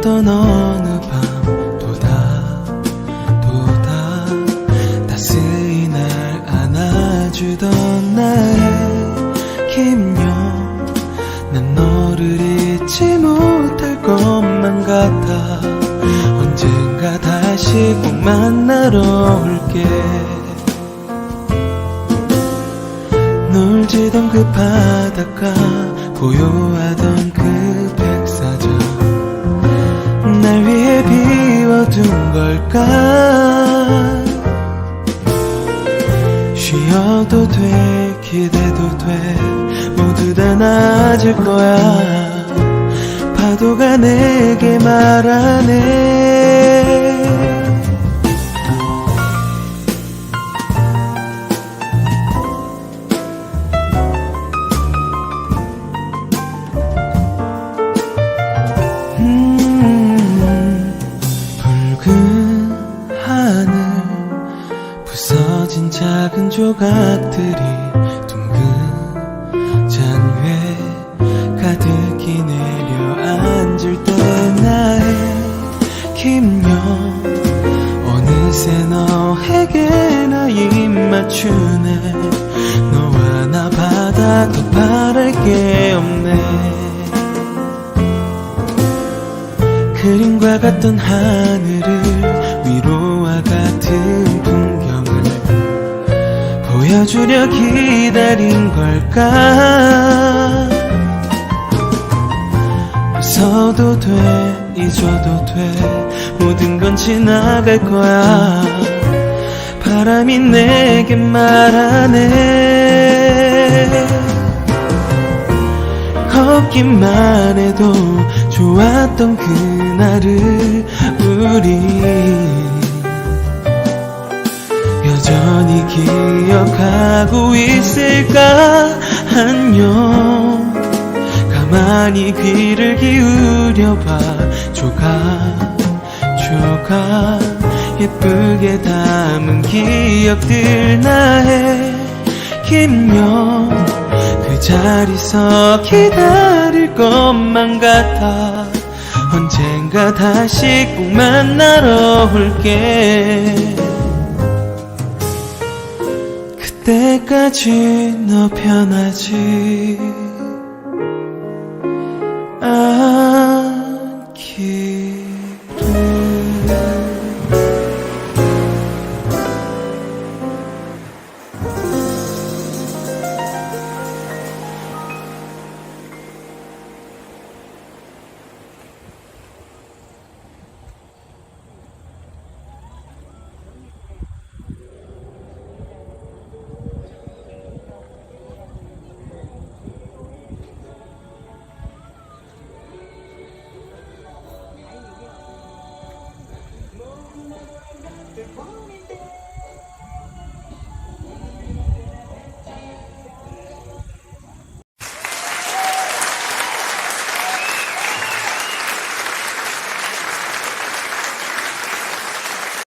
어떤 어느 밤 도다 도다 다스히 날 안아주던 나의 김여 난 너를 잊지 못할 것만 같아. 언젠가 다시 꼭 만나러 올게. 놀지던 그 바닷가 고요하던 그 백사장 걸까? 쉬어도 돼 기대도 돼 모두 다 나아질 거야. 파도가 내게 말하네 작은 조각들이 둥근 잔회 가득히 내려앉을 때 나의 김영 어느새 너에게 나 입맞추네. 너와 나 바다 더 바랄 게 없네. 그림과 같던 하늘을 보여주려 기다린 걸까? 웃어도 돼 잊어도 돼. 모든 건 지나갈 거야. 바람이 내게 말하네. 걷기만 해도 좋았던 그날을 우리 여전히 기억하고 있을까? 안녕. 가만히 귀를 기울여봐. 조각 조각 예쁘게 담은 기억들 나의 김영 그 자리서 기다릴 것만 같아. 언젠가 다시 꼭 만나러 올게 그때까지 너 편하지 Oh.